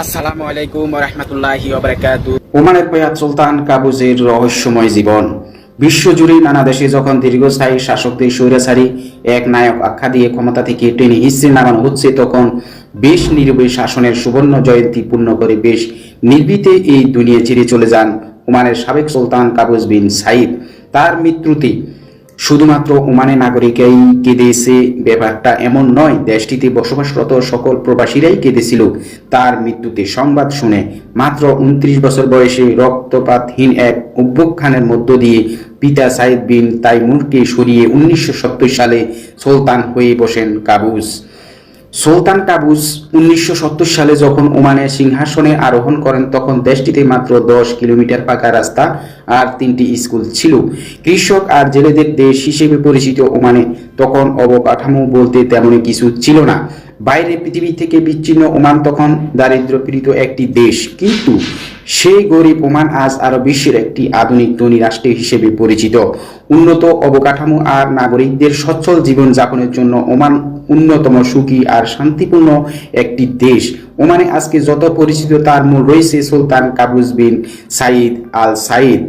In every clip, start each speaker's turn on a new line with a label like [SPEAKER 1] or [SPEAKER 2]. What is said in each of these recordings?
[SPEAKER 1] আসসালামু আলাইকুম
[SPEAKER 2] ওমানের সুলতান কাবুজের রহস্যময় জীবন। বিশ্বজুড়ে নানা দেশে যখন দীর্ঘস্থায়ী শাসকদের স্বৈরাচারী এক নায়ক আখ্যা দিয়ে ক্ষমতা থেকে টেনে নামানো হচ্ছে, তখন বেশ নীরবে শাসনের সুবর্ণ জয়ন্তী পূর্ণ করে বেশ নির্ভীতে এই দুনিয়া ছেড়ে চলে যান ওমানের সাবেক সুলতান কাবুজ বিন সাইদ। তার মৃত্যুতে শুধুমাত্র ওমানের নাগরিকই কেঁদেছে ব্যাপারটা এমন নয়, দেশটিতে বসবাসরত সকল প্রবাসীরাই কেঁদেছিল। তার মৃত্যুতে সংবাদ শুনে মাত্র উনত্রিশ বছর বয়সে রক্তপাতহীন এক অভ্যুত্থানের মধ্য দিয়ে পিতা সাইদ বিন তাইমুরকে সরিয়ে উনিশশো সত্তর সালে সুলতান হয়ে বসেন কাবুজ। সুলতান কাবুজ উনিশশো সালে যখন ওমানের সিংহাসনে আরোহণ করেন, তখন দেশটিতে মাত্র দশ কিলোমিটার পাকা রাস্তা আর তিনটি স্কুল ছিল। কৃষক আর জেলেদের দেশ হিসেবে পরিচিত ওমানে তখন অবকাঠামো বলতে তেমন কিছু ছিল না। বাইরে পৃথিবী থেকে বিচ্ছিন্ন ওমান তখন দারিদ্র্যপীড়িত একটি দেশ। কিন্তু সেই গরিব ওমান আজ আরও বিশ্বের একটি আধুনিক ধনী রাষ্ট্র হিসেবে পরিচিত। উন্নত অবকাঠামো আর নাগরিকদের সচ্ছল জীবন যাপনের জন্য ওমান অন্যতম সুখী আর শান্তিপূর্ণ একটি দেশ। ওমানে আজকে যত পরিচিত তার মূল রয়েছে সুলতান কাবুজ বিন সাইদ আল সাইদ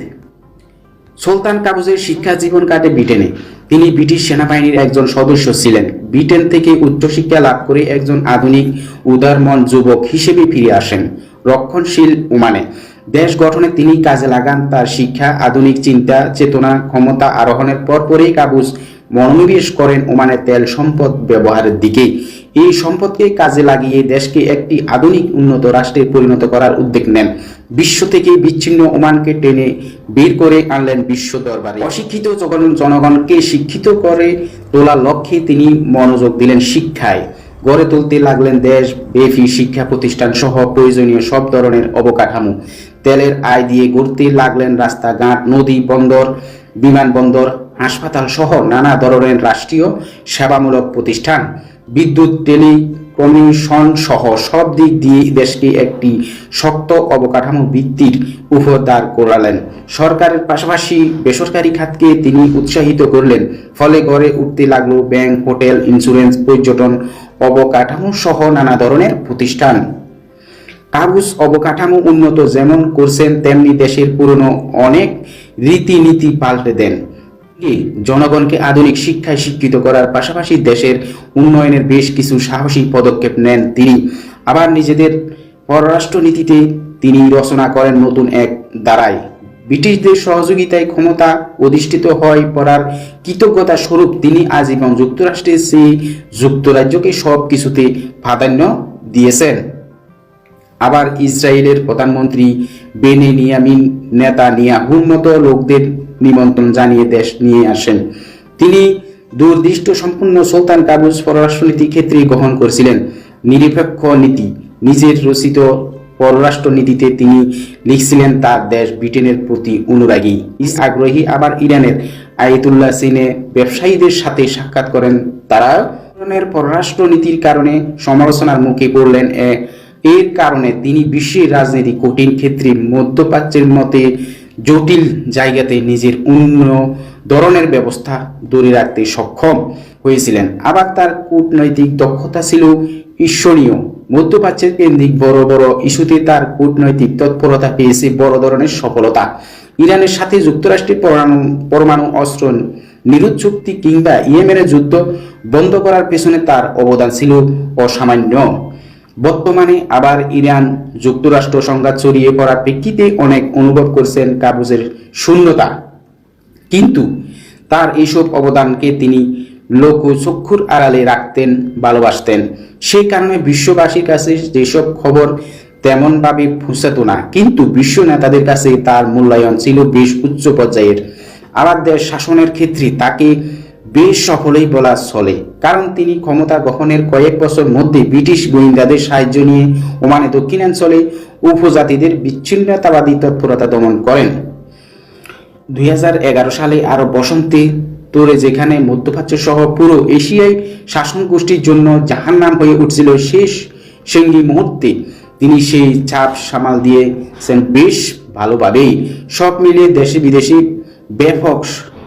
[SPEAKER 2] সুলতান কাবুজের শিক্ষা জীবন কাটে ব্রিটেনে। তিনি ব্রিটিশ সেনাবাহিনীর একজন সদস্য ছিলেন। ব্রিটেন থেকে উচ্চশিক্ষা লাভ করে একজন আধুনিক, উদারমন যুবক হিসেবে ফিরে আসেন। রক্ষণশীল উমানে। দেশ গঠনে তিনি কাজে লাগান তার শিক্ষা, আধুনিক চিন্তা, চেতনা, ক্ষমতা আরোহণের পরপরই কাবুজ মনোনিবেশ করেন ওমানের তেল সম্পদ ব্যবহারের দিকে এই সম্পদকে কাজে লাগিয়ে দেশকে একটি আধুনিক উন্নত রাষ্ট্রে পরিণত করার উদ্যোগ নেন। বিশ্ব থেকে বিচ্ছিন্ন ওমানকে টেনে বের করে আনলেন বিশ্ব দরবারে। অশিক্ষিত জনগণকে শিক্ষিত করে তোলার লক্ষ্যে তিনি মনোযোগ দিলেন শিক্ষায়। গড়ে তুলতে লাগলেন দেশ, বেফি, শিক্ষা প্রতিষ্ঠান সহ প্রয়োজনীয় সব ধরনের অবকাঠামো। তেলের আয় দিয়ে গড়তে লাগলেন রাস্তাঘাট, নদী, বন্দর বিমানবন্দর হাসপাতাল সহ নানা ধরনের রাষ্ট্রীয় সেবামূলক প্রতিষ্ঠান। বিদ্যুৎ, টেলি কমিশন সহ সব দিক দিয়ে দেশকে একটি শক্ত অবকাঠামো ভিত্তির উপর দাঁড় করালেন। সরকারের পাশাপাশি বেসরকারি খাতকে তিনি উৎসাহিত করলেন। ফলে গড়ে উঠতে লাগল ব্যাংক, হোটেল, ইন্স্যুরেন্স, পর্যটন অবকাঠামো সহ নানা ধরনের প্রতিষ্ঠান। কাগজ অবকাঠামো উন্নত যেমন করছেন, তেমনি দেশের পুরনো অনেক রীতিনীতি পাল্টে দেন। জনগণকে আধুনিক শিক্ষায় শিক্ষিত করার পাশাপাশি দেশের উন্নয়নের বেশ কিছু সাহসী পদক্ষেপ নেন তিনি। আবার নিজেদের পররাষ্ট্র নীতিতে তিনি রচনা করেন নতুন এক দাঁড়ায় ব্রিটিশদের সহযোগিতায় ক্ষমতা অধিষ্ঠিত হয় পড়ার কৃতজ্ঞতা স্বরূপ তিনি আজীবন যুক্তরাষ্ট্রের সেই যুক্তরাজ্যকে সব কিছুতে প্রাধান্য দিয়েছেন। আবার ইসরায়েলের প্রধানমন্ত্রী বেনেনিয়ামিন নেতা নিয়াহুর মতো লোকদের নিমন্ত্রণ জানিয়ে দেশ নিয়ে আসেন। তিনি দূরদৃষ্ট সম্পূর্ণ সুলতান কাবুজ পররাষ্ট্রনীতি ক্ষেত্রে গ্রহণ করেছিলেন। নিরপেক্ষ নীতি, নিজের রচিত পররাষ্ট্র নীতিতে তিনি লিখছিলেন তার দেশ ব্রিটেনের প্রতি অনুরাগী। ইস আগ্রহী আবার ইরানের। আয়াতুল্লাহ সিনে ব্যবসায়ীদের সাথে সাক্ষাৎ করেন তারা। ধরনের পররাষ্ট্র নীতির কারণে সমালোচনার মুখে পড়লেন এর কারণে তিনি বিশ্বের রাজনীতি কঠিন ক্ষেত্রে মধ্যপ্রাচ্যের মতে জটিল জায়গাতে নিজের অন্য ধরনের ব্যবস্থা ধরে রাখতে সক্ষম হয়েছিলেন। আবার তার কূটনৈতিক দক্ষতা ছিল ঈশ্বরীয়। মধ্যপ্রাচ্যের কেন্দ্রিক বড় বড় ইস্যুতে তার কূটনৈতিক তৎপরতা পেয়েছে বড় ধরনের সফলতা। ইরানের সাথে যুক্তরাষ্ট্রের পরমাণু পরমাণু অস্ত্র নিরুৎ চুক্তি কিংবা ইয়েমেনের যুদ্ধ বন্ধ করার পেছনে তার অবদান ছিল অসামান্য। বর্তমানে আবার ইরান যুক্তরাষ্ট্র সংঘাত ছড়িয়ে পড়ার প্রেক্ষিতে অনেক অনুভব করছেন কাবুজের শূন্যতা। কিন্তু তার এইসব অবদানকে তিনি লোকচক্ষুর আড়ালে রাখতেন, ভালোবাসতেন। সেই কারণে বিশ্ববাসীর কাছে যেসব খবর তেমনভাবে পৌঁছাতো না। কিন্তু বিশ্ব নেতাদের কাছে তার মূল্যায়ন ছিল বেশ উচ্চ পর্যায়ের। আবার শাসনের ক্ষেত্রে তাকে বেশ সফলই বলা চলে। কারণ তিনি ক্ষমতা গ্রহণের কয়েক বছর মধ্যে ব্রিটিশ গোয়েন্দাদের সাহায্য নিয়ে ওমানে দক্ষিণাঞ্চলে উপজাতিদের বিচ্ছিন্নতাবাদী তৎপরতা দমন করেন। দুই হাজার এগারো সালে আরও বসন্তে তোরে যেখানে মধ্যপ্রাচ্য সহ পুরো এশিয়ায় শাসন গোষ্ঠীর জন্য জাহান্নাম হয়ে উঠছিল শেষ সঙ্গী মুহূর্তে। তিনি সেই চাপ সামাল দিয়েছেন বেশ ভালোভাবেই। সব মিলিয়ে দেশে বিদেশি ব্যাপক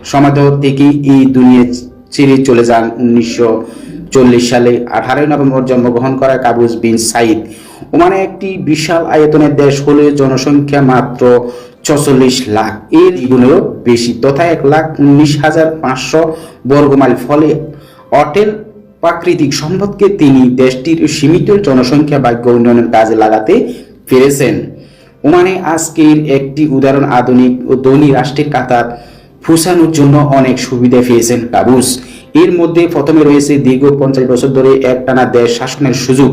[SPEAKER 2] সমাদর থেকে এই দুনিয়া ছেড়ে চলে যান উনিশশো চল্লিশ সালে। আঠারোই নভেম্বর জন্মগ্রহণ করা কাবুজ বিন সাইদ ওমানে একটি বিশাল আয়তনের দেশ হলে জনসংখ্যা মাত্র ছচল্লিশ লাখ। এর দ্বিগুণেরও বেশি, তথা এক লাখ উনিশ হাজার পাঁচশো বর্গমাইল। ফলে অটেল প্রাকৃতিক সম্পদকে তিনি দেশটির সীমিত জনসংখ্যা ভাগ্য উন্নয়নের কাজে লাগাতে পেরেছেন। ওমানে আজকের একটি উদাহরণ আধুনিক ও ধনী রাষ্ট্রের কাতার ফুসানোর জন্য অনেক সুবিধা পেয়েছেন কাবুস। এর মধ্যে প্রথমে রয়েছে দীর্ঘ পঞ্চাশ বছর ধরে একটানা দেশ শাসনের সুযোগ।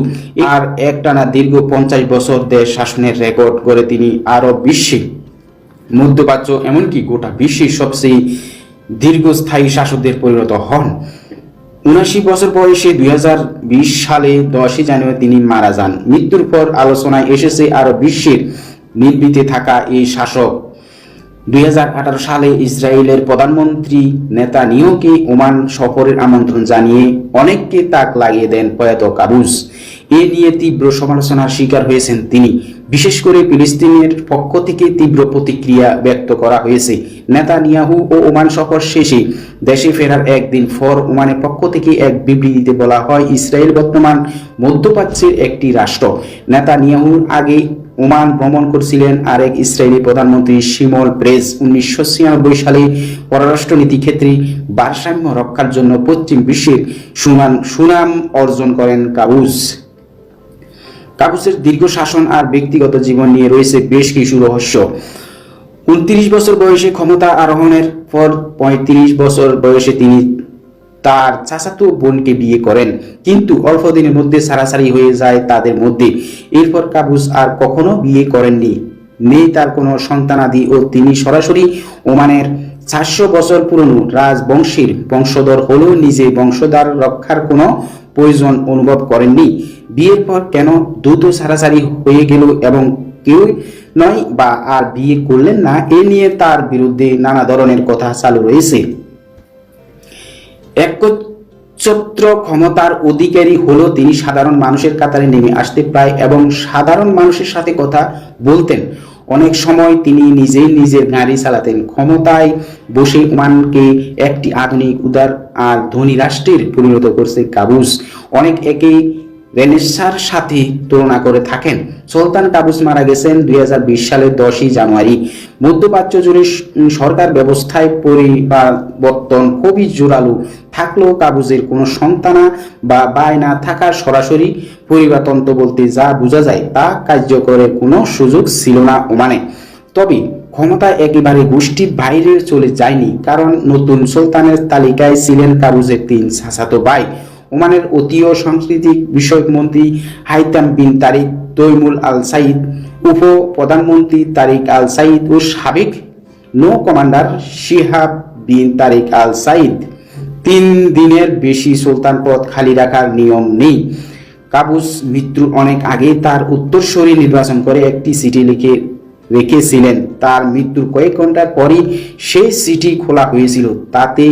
[SPEAKER 2] আর একটানা দীর্ঘ পঞ্চাশ বছর দেশ শাসনের রেকর্ড করে তিনি আরও বিশ্বে মধ্যপ্রাচ্য, এমনকি গোটা বিশ্বের সবচেয়ে দীর্ঘস্থায়ী শাসকদের পরিণত হন। উনাশি বছর বয়সে দুই হাজার বিশ সালে দশই জানুয়ারি তিনি মারা যান। মৃত্যুর পর আলোচনায় এসেছে আরও বিশ্বের নির্বিতে থাকা এই শাসক। দুই হাজার আঠারো সালে ইসরায়েলের প্রধানমন্ত্রী নেতানিয়াহুকে ওমান সফরের আমন্ত্রণ জানিয়ে অনেককে তাক লাগিয়ে দেন প্রয়াত কাবুস এ নিয়ে তীব্র সমালোচনার শিকার হয়েছেন তিনি। বিশেষ করে ফিলিস্তিনের পক্ষ থেকে তীব্র প্রতিক্রিয়া ব্যক্ত করা হয়েছে। নেতানিয়াহু ও ওমান সফর শেষে দেশে ফেরার একদিন ফর ওমানের পক্ষ থেকে এক বিবৃতিতে বলা হয়, ইসরায়েল বর্তমান মধ্যপ্রাচ্যের একটি রাষ্ট্র। নেতানিয়াহুর আগে ওমান ভ্রমণ করছিলেন, আরেক ইসরায়েলি প্রধানমন্ত্রী শিমল প্রেস উনিশশো ছিয়ানব্বই সালে পররাষ্ট্রনীতি ক্ষেত্রে ভারসাম্য রক্ষার জন্য পশ্চিম বিশ্বের সুনাম সুনাম অর্জন করেন কাবুস কাবুসের দীর্ঘ শাসন আর ব্যক্তিগত জীবন নিয়ে রয়েছে বেশ কিছু রহস্য। উনত্রিশ বছর বয়সে ক্ষমতা আরোহণের পর পঁয়ত্রিশ বছর বয়সে তিনি তার চাচাতো বোনকে বিয়ে করেন। কিন্তু অল্প দিনের মধ্যে সারাসারি হয়ে যায় তাদের মধ্যে। এরপর কাবুস আর কখনো বিয়ে করেননি। নেই তার কোনো সন্তানাদি ও তিনি সরাসরি ওমানের চারশো বছর পুরনো রাজবংশীর বংশধর হলেও নিজে বংশধার রক্ষার কোনো প্রয়োজন অনুভব করেননি। বিয়ের পর কেন দ্রুত সারাসারি হয়ে গেল এবং কেউ নয় বা আর বিয়ে করলেন না, এ নিয়ে তার বিরুদ্ধে নানা ধরনের কথা চালু রয়েছে। একচ্ছত্র ক্ষমতার অধিকারী হলেও তিনি সাধারণ মানুষের কাতারে নেমে আসতে প্রায় এবং সাধারণ মানুষের সাথে কথা বলতেন। অনেক সময় তিনি নিজেই নিজের গাড়ি চালাতেন। ক্ষমতায় বসে ওমানকে একটি আধুনিক উদার আর ধনী রাষ্ট্রের পরিণত করছে কাবুস অনেক একে রেনেসার সাথে তুলনা করে থাকেন। সুলতান কাবুস মারা গেছেন দুই হাজার বিশ সালের দশই জানুয়ারি। মধ্যপ্রাচ্য জুড়ে সরকার ব্যবস্থায় পরিবর্তন খুবই জোরালো। থাকলেও কাবুজের কোনো সন্তানা বা বায় না থাকার সরাসরি পরিবারতন্ত্র বলতে যা বোঝা যায় তা কার্যকরের কোনো সুযোগ ছিল না ওমানে। তবে ক্ষমতা একেবারে গোষ্ঠীর বাইরে চলে যায়নি, কারণ নতুন সুলতানের তালিকায় ছিলেন কাবুজের তিন চাচাতো ভাই। ওমানের অতীয় সাংস্কৃতিক বিষয়ক মন্ত্রী হাইতাম বিন তারিক, তৈমুল আল সাইদ উপ প্রধানমন্ত্রী তারিক আল সাইদ ও সাবেক নৌ কমান্ডার শিহাব বিন তারিক আল সাইদ। তিন দিনের বেশি সুলতান পদ খালি রাখার নিয়ম নেই। কাবুস মৃত্যুর অনেক আগে তার উত্তরসূরি নির্বাচন করে একটি সিটি লিখে রেখেছিলেন। তার মৃত্যুর কয়েক ঘণ্টার পরই সেই সিটি খোলা হয়েছিল। তাতে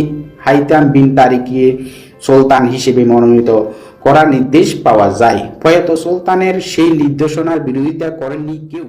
[SPEAKER 2] হাইতাম বিন তারিকে সুলতান হিসেবে মনোনীত করার নির্দেশ পাওয়া যায়। প্রয়াত সুলতানের সেই নির্দেশনার বিরোধিতা করেননি কেউ।